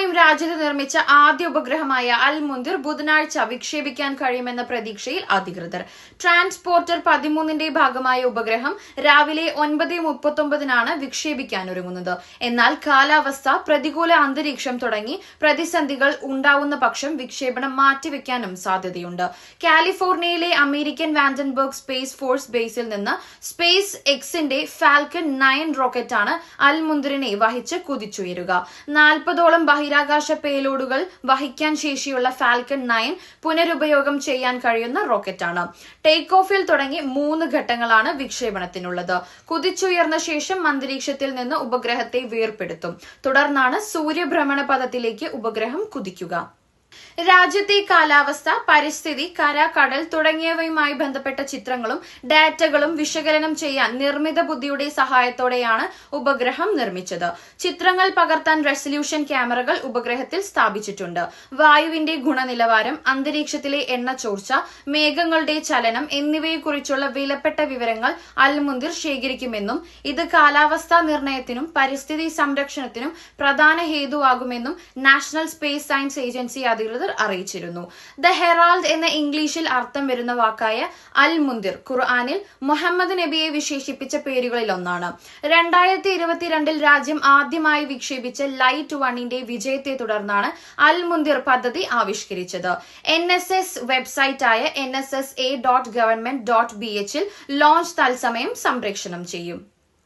പൂർണമായും രാജ്യത്ത് നിർമ്മിച്ച ആദ്യ ഉപഗ്രഹമായ അൽ മുന്തിർ ബുധനാഴ്ച വിക്ഷേപിക്കാൻ കഴിയുമെന്ന പ്രതീക്ഷയിൽ അധികൃതർ. ട്രാൻസ്പോർട്ടർ പതിമൂന്നിന്റെ ഭാഗമായ ഉപഗ്രഹം രാവിലെ ഒൻപത് മുപ്പത്തൊമ്പതിനാണ് വിക്ഷേപിക്കാൻ ഒരുങ്ങുന്നത്. എന്നാൽ കാലാവസ്ഥ പ്രതികൂല അന്തരീക്ഷം തുടങ്ങി പ്രതിസന്ധികൾ ഉണ്ടാവുന്ന പക്ഷം വിക്ഷേപണം മാറ്റിവെക്കാനും സാധ്യതയുണ്ട്. കാലിഫോർണിയയിലെ അമേരിക്കൻ വാൻഡൻബർഗ് സ്പേസ് ഫോഴ്സ് ബേസിൽ നിന്ന് സ്പേസ് എക്സിന്റെ ഫാൽക്കൺ നയൻ റോക്കറ്റാണ് അൽ മുന്തിറിനെ വഹിച്ച് കുതിച്ചുയരുക. നാൽപ്പതോളം ബഹിരാകാശ പേലോഡുകൾ വഹിക്കാൻ ശേഷിയുള്ള ഫാൽക്കൺ നയൻ പുനരുപയോഗം ചെയ്യാൻ കഴിയുന്ന റോക്കറ്റാണ്. ടേക്ക് ഓഫിൽ തുടങ്ങി മൂന്ന് ഘട്ടങ്ങളാണ് വിക്ഷേപണത്തിനുള്ളത്. കുതിച്ചുയർന്ന ശേഷം അന്തരീക്ഷത്തിൽ നിന്ന് ഉപഗ്രഹത്തെ വേർപെടുത്തും. തുടർന്നാണ് സൂര്യഭ്രമണ പഥത്തിലേക്ക് ഉപഗ്രഹം കുതിക്കുക. രാജ്യത്തെ കാലാവസ്ഥ പരിസ്ഥിതി കര കടൽ തുടങ്ങിയവയുമായി ബന്ധപ്പെട്ട ചിത്രങ്ങളും ഡാറ്റകളും വിശകലനം ചെയ്യാൻ നിർമ്മിത ബുദ്ധിയുടെ സഹായത്തോടെയാണ് ഉപഗ്രഹം നിർമ്മിച്ചത്. ചിത്രങ്ങൾ പകർത്താൻ റെസല്യൂഷൻ ക്യാമറകൾ ഉപഗ്രഹത്തിൽ സ്ഥാപിച്ചിട്ടുണ്ട്. വായുവിന്റെ ഗുണനിലവാരം അന്തരീക്ഷത്തിലെ എണ്ണ ചോർച്ച മേഘങ്ങളുടെ ചലനം എന്നിവയെക്കുറിച്ചുള്ള വിലപ്പെട്ട വിവരങ്ങൾ അൽമുന്തിർ ശേഖരിക്കുമെന്നും ഇത് കാലാവസ്ഥാ നിർണയത്തിനും പരിസ്ഥിതി സംരക്ഷണത്തിനും പ്രധാന ഹേതുവാകുമെന്നും നാഷണൽ സ്പേസ് സയൻസ് ഏജൻസി അധികൃതർ അറിയിച്ചിരുന്നു. ദ ഹെറാൾഡ് എന്ന ഇംഗ്ലീഷിൽ അർത്ഥം വരുന്ന വാക്കായ അൽ മുന്തിർ ഖുർആാനിൽ മുഹമ്മദ് നബിയെ വിശേഷിപ്പിച്ച പേരുകളിൽ ഒന്നാണ്. രണ്ടായിരത്തി ഇരുപത്തിരണ്ടിൽ രാജ്യം ആദ്യമായി വിക്ഷേപിച്ച ലൈറ്റ് വണ്ണിന്റെ വിജയത്തെ തുടർന്നാണ് അൽ മുന്തിർ പദ്ധതി ആവിഷ്കരിച്ചത്. N S S വെബ്സൈറ്റായ N S S A dot government dot B എച്ചിൽ ലോഞ്ച് തത്സമയം സംപ്രേക്ഷണം ചെയ്യും.